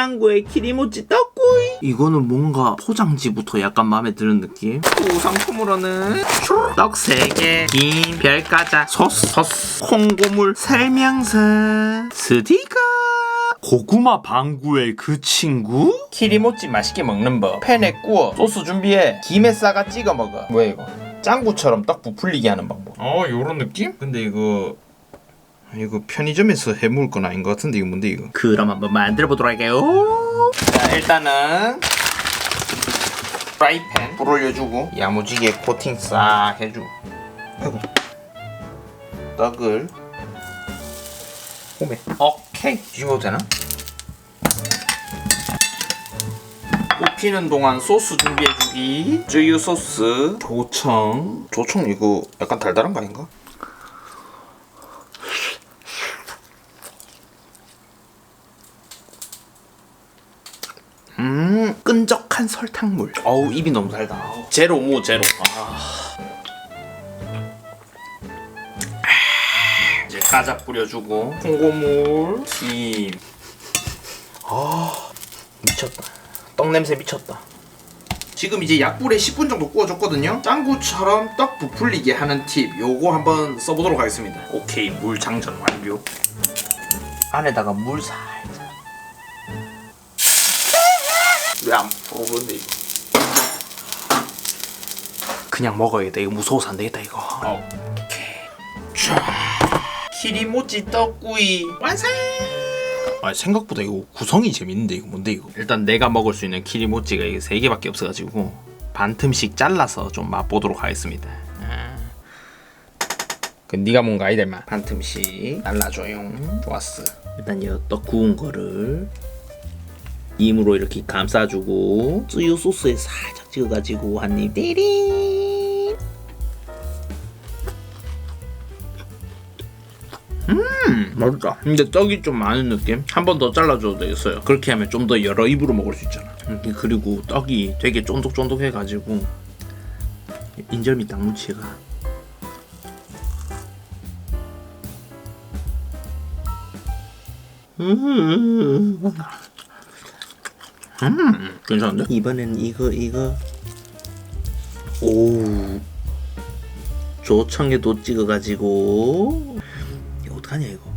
짱구의 키리모찌 떡구이. 이거는 뭔가 포장지부터 약간 마음에 드는 느낌? 또 상품으로는 떡 3개 김 별과자 소스 소스. 콩고물 설명서 스티커. 고구마 방구의 그 친구? 키리모찌 맛있게 먹는 법. 팬에 구워 소스 준비해. 김에 싸가 찍어 먹어. 뭐야 이거? 짱구처럼 떡 부풀리게 하는 방법. 어 요런 느낌? 근데 이거 이거 편의점에서 해먹을 건 아닌 것 같은데 이거 뭔데 이거? 그럼 한번 만들어 보도록 할게요. 자 일단은 프라이팬 불 올려주고 야무지게 코팅 싹 해주고. 아이고. 떡을 호메 오케이 뒤집어도 되나? 굽히는 동안 소스 준비해주기. 쯔유 소스. 조청. 조청 이거 약간 달달한 거 아닌가? 음 끈적한 설탕물. 어우 입이 너무 달다. 제로 무 제로. 아. 아, 이제 과자 뿌려주고. 콩고물 김. 아, 미쳤다. 떡 냄새 미쳤다. 지금 이제 약불에 10분 정도 구워줬거든요. 짱구처럼 떡 부풀리게 하는 팁 요거 한번 써보도록 하겠습니다. 오케이 물 장전 완료. 안에다가 물 살 어보는데 이거. 그냥 먹어야겠다 이거 무서워서 안 되겠다 이거. 오케이 자 키리모찌 떡구이. 완성! 아 생각보다 이거 구성이 재밌는데 이거 뭔데 이거? 일단 내가 먹을 수 있는 키리모찌가 이게 세 개밖에 없어가지고 반 틈씩 잘라서 좀 맛보도록 하겠습니다. 아. 그 네가 뭔가 아이들 만 반 틈씩 잘라줘요. 좋았어. 일단 이떡 구운 거를 임으로 이렇게 감싸주고 쯔유 소스에 살짝 찍어가지고 한입. 띠링! 음 맛있다. 근데 떡이 좀 많은 느낌? 한 번 더 잘라줘도 되겠어요. 그렇게 하면 좀 더 여러 입으로 먹을 수 있잖아. 음, 그리고 떡이 되게 쫀득쫀득해가지고 인절미 땅무치가. 음 음, 괜찮은데? 이번엔 이거 이거. 오. 조청에도 찍어가지고. 이거 어떡하냐 이거.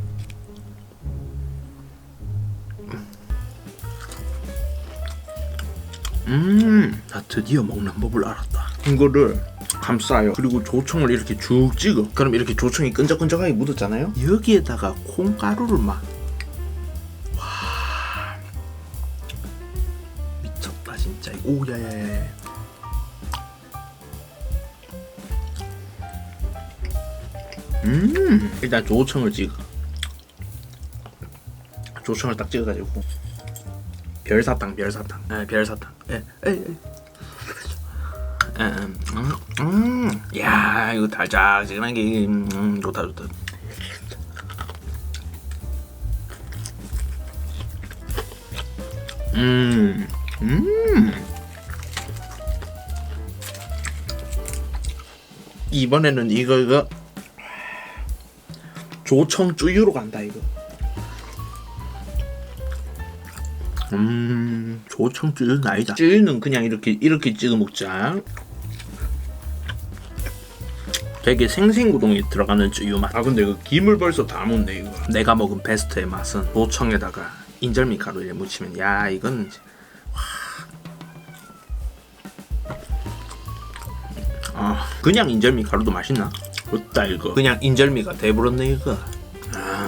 음나 드디어 먹는 법을 알았다. 이거를 감싸요. 그리고 조청을 이렇게 쭉 찍어. 그럼 이렇게 조청이 끈적끈적하게 묻었잖아요? 여기에다가 콩가루를 막 진짜. 오 야야야 음 일단 조청을 찍어. 조청을 딱 찍어가지고. 별사탕 별사탕. 에 별사탕. 에에에 음, 음, 음, 야 이거 달짝지근한 게 음, 좋다 좋다. 음, 음. 이번에는 이거 이거 조청 쭈유로 간다 이거. 음, 조청 쭈유는 아니다. 쭈유는 그냥 이렇게 이렇게 찍어 먹자. 되게 생생구동이 들어가는 쭈유 맛. 아 근데 이거 김을 벌써 다 묻네 이거. 내가 먹은 베스트의 맛은 조청에다가 인절미 가루에 묻히면 야 이건 아 그냥 인절미 가루도 맛있나? 없다 이거 그냥 인절미가 돼버렸네 이거 아.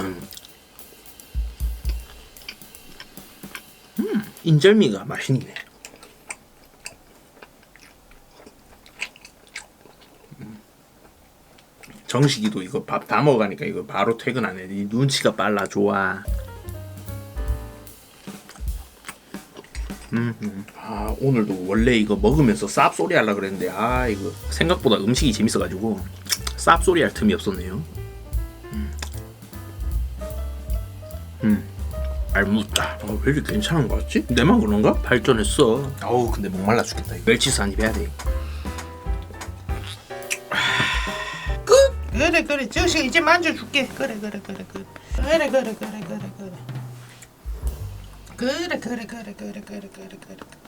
음 인절미가 맛있네 음. 정식이도 이거 밥 다 먹어가니까 이거 바로 퇴근하네 이 눈치가 빨라 좋아 음, 음. 아 오늘도 원래 이거 먹으면서 쌉소리 하려 그랬는데 아 이거 생각보다 음식이 재밌어가지고 쌉소리 할 틈이 없었네요. 음, 음. 알묻다. 어, 왜 이렇게 괜찮은 거 같지? 내만 그런가? 발전했어. 어우 근데 목말라 죽겠다. 이거. 멸치스 한입 해야 돼. 끝. 그래 그래 저씨 이제 만져줄게. 그래 그래 그래 그래. 그래 그래 그래 그래 그래. 그래 그래 그래 그래 그래 그래 그래